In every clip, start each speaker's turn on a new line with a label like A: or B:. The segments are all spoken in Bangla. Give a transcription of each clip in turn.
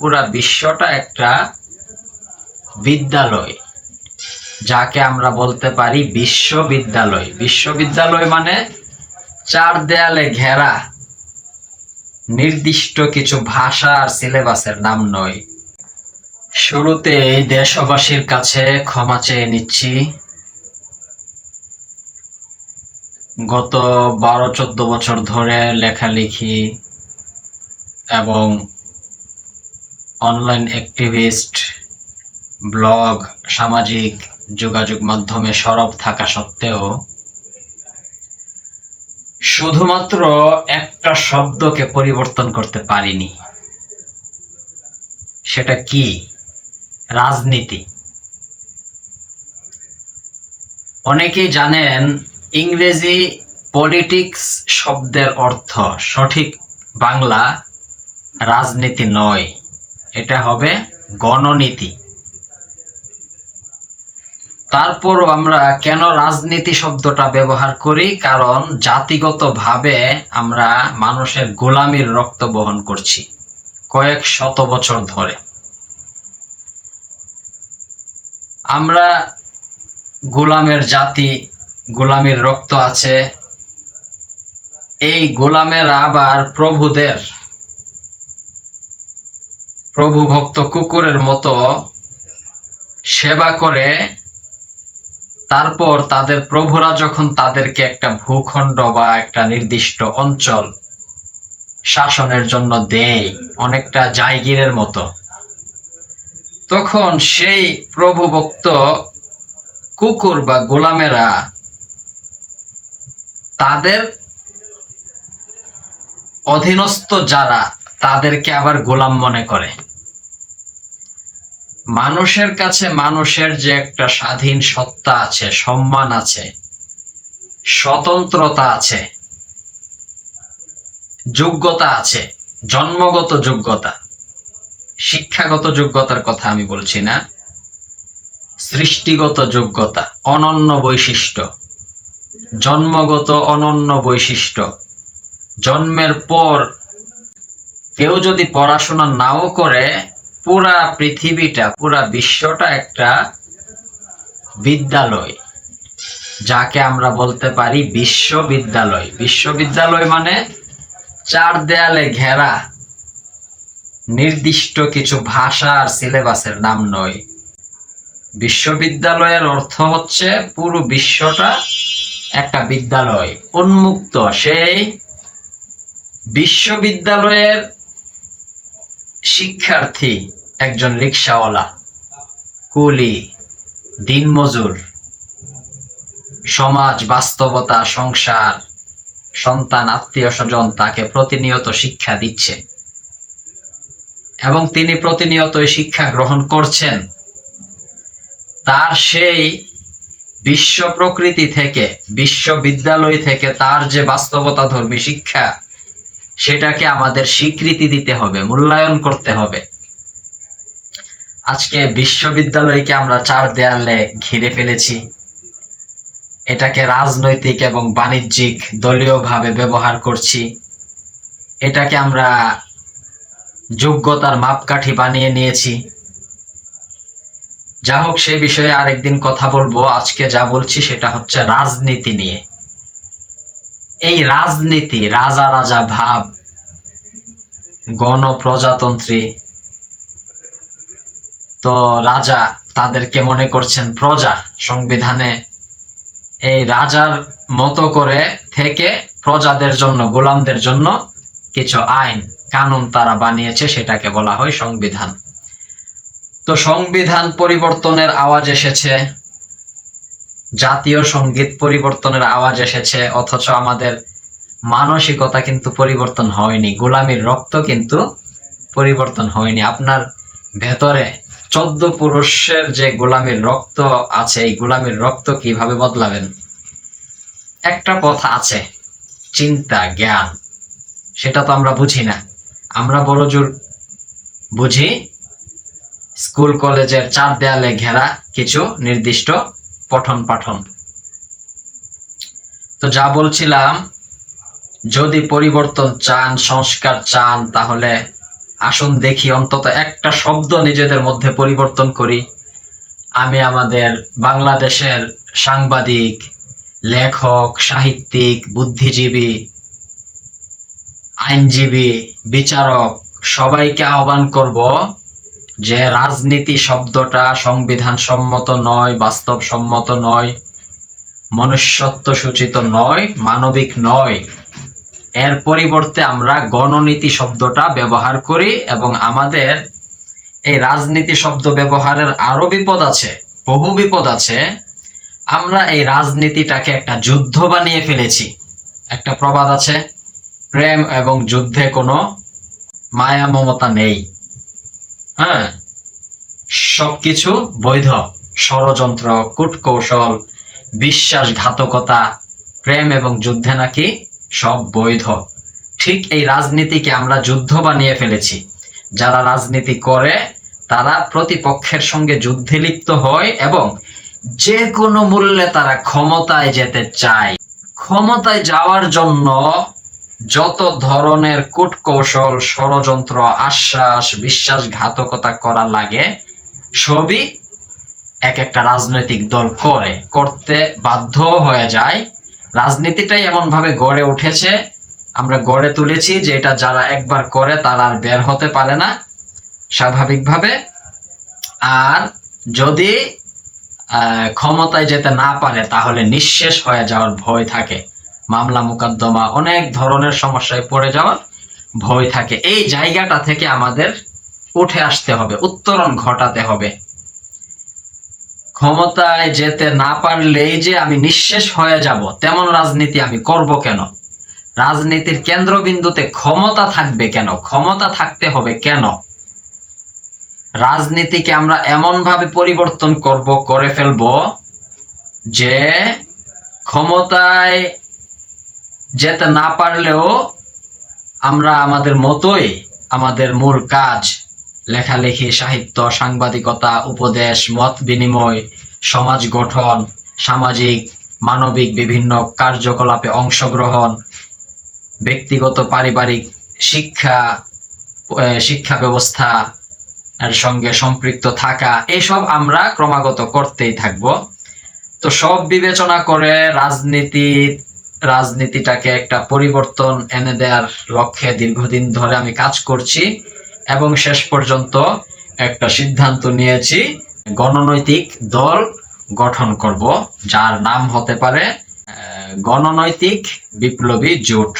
A: পুরা বিশ্বটা একটা বিদ্যালয়, যাকে আমরা বলতে পারি বিশ্ববিদ্যালয়। বিশ্ববিদ্যালয় মানে চার দেয়ালে ঘেরা, নির্দিষ্ট কিছু ভাষা আর সিলেবাসের নাম নয়। শুরুতে এই দেশবাসীর কাছে ক্ষমা চেয়ে নিচ্ছি। গত বারো চোদ্দ বছর ধরে লেখালেখি এবং অনলাইন অ্যাক্টিভিস্ট ব্লগ সামাজিক যোগাযোগ মাধ্যমে সরব থাকা সত্ত্বেও শুধুমাত্র একটা শব্দকে পরিবর্তন করতে পারিনি। সেটা কি? রাজনীতি। অনেকেই জানেন ইংরেজি পলিটিক্স শব্দের অর্থ সঠিক বাংলা রাজনীতি নয়। এটা হবে গণনীতি। তারপরও আমরা কেন রাজনীতি শব্দটা ব্যবহার করি? কারণ জাতিগতভাবে আমরা মানুষের গোলামির রক্ত বহন করছি কয়েক শত বছর ধরে। আমরা গোলামের জাতি, গোলামির রক্ত আছে। এই গোলামের আবার প্রভুদের প্রভু ভক্ত কুকুরের মতো সেবা করে, তারপর তাদের প্রভুরা যখন তাদেরকে একটা ভূখণ্ড বা একটা নির্দিষ্ট অঞ্চল শাসনের জন্য দেয়, অনেকটা জায়গিরের মতো, তখন সেই প্রভু ভক্ত কুকুর বা গোলামেরা তাদের অধীনস্থ যারা, তাদেরকে আবার গোলাম মনে করে। মানুষের কাছে মানুষের যে একটা স্বাধীন সত্তা আছে, সম্মান আছে, স্বতন্ত্রতা আছে, যোগ্যতা আছে, জন্মগত যোগ্যতা, শিক্ষাগত যোগ্যতার কথা আমি বলছি না, সৃষ্টিগত যোগ্যতা, অনন্য বৈশিষ্ট্য, জন্মগত অনন্য বৈশিষ্ট্য, জন্মের পর কেউ যদি পড়াশোনা নাও করে পুরা পৃথিবীটা, পুরা বিশ্বটা একটা বিদ্যালয়। যাকে আমরা বলতে পারি বিশ্ববিদ্যালয়। বিশ্ববিদ্যালয় মানে চার দেয়ালে ঘেরা, নির্দিষ্ট কিছু ভাষা আর সিলেবাসের নাম নয়। বিশ্ববিদ্যালয়ের অর্থ হচ্ছে পুরো বিশ্বটা একটা বিদ্যালয়, উন্মুক্ত। সেই বিশ্ববিদ্যালয়ের শিক্ষার্থী একজন রিক্সাওয়ালা কুলি, দিনমজুর, সমাজ বাস্তবতা, সংসার, সন্তান, আত্মীয় স্বজন তাকে প্রতিনিয়ত শিক্ষা দিচ্ছে। এবং তিনি প্রতিনিয়ত শিক্ষা গ্রহণ করছেন। তার সেই বিশ্ব প্রকৃতি থেকে, বিশ্ববিদ্যালয় থেকে তার যে বাস্তবতা ধর্মী শিক্ষা, সেটাকে আমাদের স্বীকৃতি দিতে হবে, মূল্যায়ন করতে হবে। আজকে বিশ্ববিদ্যালয়কে আমরা চার দেয়ালে ঘিরে ফেলেছি। এটাকে রাজনৈতিক এবং বাণিজ্যিক দলীয়ভাবে ব্যবহার করছি। এটাকে আমরা যোগ্যতার মাপকাঠি বানিয়ে নিয়েছি। যা হোক, সে বিষয়ে আরেকদিন কথা বলব। আজকে যা বলছি সেটা হচ্ছে রাজনীতি নিয়ে। এই রাজনীতি রাজা রাজা ভাব, গণপ্রজাতন্ত্রী তো রাজা তাদেরকে মনে করছেন প্রজা সংবিধানে এই রাজার মতো করে থেকে প্রজাদের জন্য, গোলামদের জন্য কিছু আইন, কানুন তারা বানিয়েছে, সেটাকে বলা হয় সংবিধান। তো সংবিধান পরিবর্তনের আওয়াজ এসেছে, জাতীয় সংগীত পরিবর্তনের আওয়াজ এসেছে, অথচ আমাদের মানসিকতা কিন্তু পরিবর্তন হয়নি, গোলামীর রক্ত কিন্তু পরিবর্তন হয়নি। আপনার ভেতরে চোদ্দ পুরুষের যে গোলামীর রক্ত আছে, এই গোলামীর রক্ত কীভাবে বদলাবেন? একটা পথ আছে, চিন্তা, জ্ঞান, সেটা তো আমরা বুঝি না। আমরা বড় জোর বুঝি, স্কুল, কলেজের চার দেয়ালে ঘেরা কিছু নির্দিষ্ট পঠন পাঠন তো যা বলছিলাম, যদি পরিবর্তন চান, সংস্কার চান, তাহলে আসুন দেখি, অন্তত একটা শব্দ নিজেদের মধ্যে পরিবর্তন করি। আমি আমাদের বাংলাদেশের সাংবাদিক, লেখক, সাহিত্যিক, বুদ্ধিজীবী, আইনজীবী, বিচারক, সবাইকে আহ্বান করব যে রাজনীতি শব্দটা সংবিধান সম্মত নয় বাস্তব সম্মত নয় মনুষ্যত্ব সূচিত নয়, মানবিক নয়। এর পরিবর্তে আমরা গণনীতি শব্দটা ব্যবহার করি এবং আমাদের এই রাজনীতি শব্দ ব্যবহারের আরও বিপদ আছে, বহু বিপদ আছে। আমরা এই রাজনীতিটাকে একটা যুদ্ধ বানিয়ে ফেলেছি। একটা প্রবাদ আছে, প্রেম এবং যুদ্ধে কোনো মায়া মমতা নেই। হ্যাঁ? সবকিছু বৈধ, ষড়যন্ত্র, কূটকৌশল, বিশ্বাসঘাতকতা, প্রেম এবং যুদ্ধে নাকি সব বৈধ। ঠিক এই রাজনীতিকে আমরা যুদ্ধ বানিয়ে ফেলেছি। যারা রাজনীতি করে, তারা প্রতিপক্ষের সঙ্গে যুদ্ধে লিপ্ত হয় এবং যে কোনো মূল্যে তারা ক্ষমতায় যেতে চায়। ক্ষমতায় যাওয়ার জন্য যত ধরনের কূটকৌশল, ষড়যন্ত্র, আশ্বাস, বিশ্বাসঘাতকতা করা লাগে, সবই এক একটা রাজনৈতিক দল করে, করতে বাধ্য হয়ে যায়। রাজনীতিটাই এমন ভাবে গড়ে উঠেছে, আমরা গড়ে তুলেছি যে এটা যারা একবার করে তারা আর বের হতে পারে না, স্বাভাবিকভাবে। আর যদি ক্ষমতায় যেতে না পারে, তাহলে নিঃশেষ হয়ে যাওয়ার ভয় থাকে। মামলা মোকদ্দমা অনেক ধরনের সমস্যায় পড়ে যাওয়ার ভয় থাকে। এই জায়গাটা থেকে আমাদের উঠে আসতে হবে, উত্তরণ ঘটাতে হবে। ক্ষমতায় যেতে না পারলেই যে আমি নিঃশেষ হয়ে যাব, তেমন রাজনীতি আমি করব কেন? রাজনীতির কেন্দ্রবিন্দুতে ক্ষমতা থাকবে কেন? ক্ষমতা থাকতে হবে কেন? রাজনীতিকে আমরা এমন ভাবে পরিবর্তন করব, করে ফেলব যে ক্ষমতায় যেতে না পারলেও আমরা আমাদের মতোই আমাদের মূল কাজ লেখালেখি, সাহিত্য, সাংবাদিকতা, উপদেশ, মত বিনিময়, সমাজ গঠন, সামাজিক, মানবিক বিভিন্ন কার্যকলাপে অংশগ্রহণ, ব্যক্তিগত পারিবারিক শিক্ষা শিক্ষা ব্যবস্থা এর সঙ্গে সম্পৃক্ত থাকা, এসব আমরা ক্রমাগত করতেই থাকব। তো সব বিবেচনা করে রাজনীতি, রাজনীতিটাকে একটা পরিবর্তন এনে দেওয়ার লক্ষ্যে দীর্ঘদিন ধরে আমি কাজ করছি। এবং শেষ পর্যন্ত একটা সিদ্ধান্ত নিয়েছি, গণনৈতিক দল গঠন করব, যার নাম হতে পারে গণনৈতিক বিপ্লবী জোট।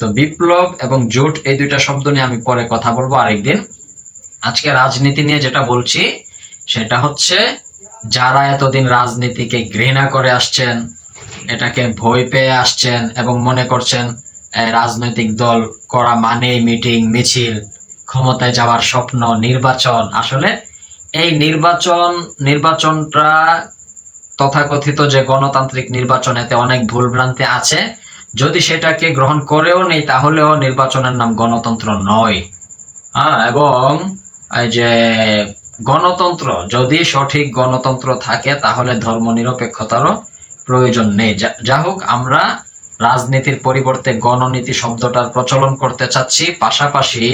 A: তো বিপ্লব এবং জোট, এই দুইটা শব্দ নিয়ে আমি পরে কথা বলব আরেকদিন। আজকে রাজনীতি নিয়ে যেটা বলছি, সেটা হচ্ছে, যারা এতদিন রাজনীতিকে ঘৃণা করে আসছেন, এটাকে ভয় পেয়ে আসছেন এবং মনে করছেন রাজনৈতিক দল করা মানেই মিটিং, মিছিল। ক্ষমতায় যাওয়ার স্বপ্ন নির্বাচন। আসলে এই নির্বাচন, নির্বাচনটা তথাকথিত যে গণতান্ত্রিক নির্বাচন এতে অনেক ভুলভ্রান্তি আছে। যদি সেটাকে গ্রহণ করেও নেই, তাহলেও নির্বাচনের নাম গণতন্ত্র নয়। হ্যাঁ এবং এই যে গণতন্ত্র, যদি সঠিক গণতন্ত্র থাকে, তাহলে ধর্ম নিরপেক্ষতারও প্রয়োজন নেই। যা হোক, আমরা রাজনীতির পরিবর্তে গণনীতি শব্দটার প্রচলন করতে চাচ্ছি। পাশাপাশি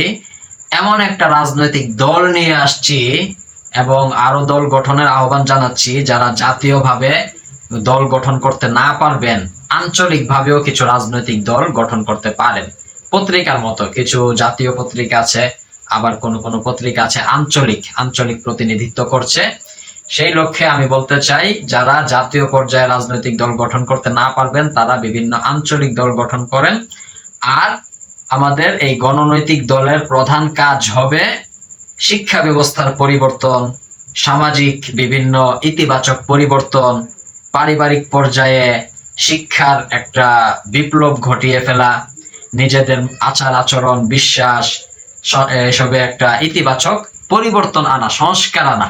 A: এমন একটা রাজনৈতিক দল নিয়ে আসছি এবং আরও দল গঠনের আহ্বান জানাচ্ছি যারা জাতীয়ভাবে দল গঠন করতে না পারবেন, আঞ্চলিকভাবেও কিছু রাজনৈতিক দল গঠন করতে পারেন। পত্রিকার মতো, কিছু জাতীয় পত্রিকা আছে, আবার কোন কোন পত্রিকা আছে আঞ্চলিক আঞ্চলিক প্রতিনিধিত্ব করছে। সেই লক্ষ্যে আমি বলতে চাই, যারা জাতীয় পর্যায়ে রাজনৈতিক দল গঠন করতে না পারবেন, তারা বিভিন্ন আঞ্চলিক দল গঠন করেন। আর আমাদের এই গণনৈতিক দলের প্রধান কাজ হবে শিক্ষা ব্যবস্থার পরিবর্তন, সামাজিক বিভিন্ন ইতিবাচক পরিবর্তন, পারিবারিক পর্যায়ে শিক্ষার একটা বিপ্লব ঘটিয়ে ফেলা, নিজেদের আচার আচরণ, বিশ্বাস এসবে একটা ইতিবাচক পরিবর্তন আনা, সংস্কার আনা।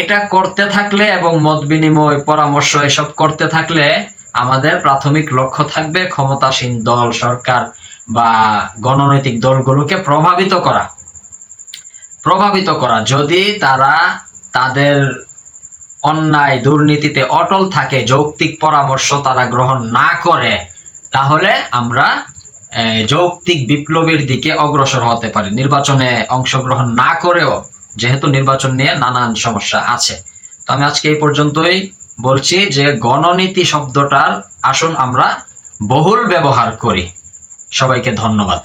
A: এটা করতে থাকলে এবং মত বিনিময়, পরামর্শ এসব করতে থাকলে আমাদের প্রাথমিক লক্ষ্য থাকবে ক্ষমতাসীন দল, সরকার। বা গণনৈতিক দলগুলোকে প্রভাবিত করা। প্রভাবিত করা। যদি তারা তাদের অন্যায় দুর্নীতিতে অটল থাকে, যৌক্তিক পরামর্শ তারা গ্রহণ না করে, তাহলে আমরা যৌক্তিক বিপ্লবের দিকে অগ্রসর হতে পারি। নির্বাচনে অংশগ্রহণ না করেও যেহেতু নির্বাচন নিয়ে নানান সমস্যা আছে। তো আমি আজকে এই পর্যন্তই বলছি যে গণনীতি শব্দটার আসুন আমরা বহুল ব্যবহার করি। সবাইকে ধন্যবাদ।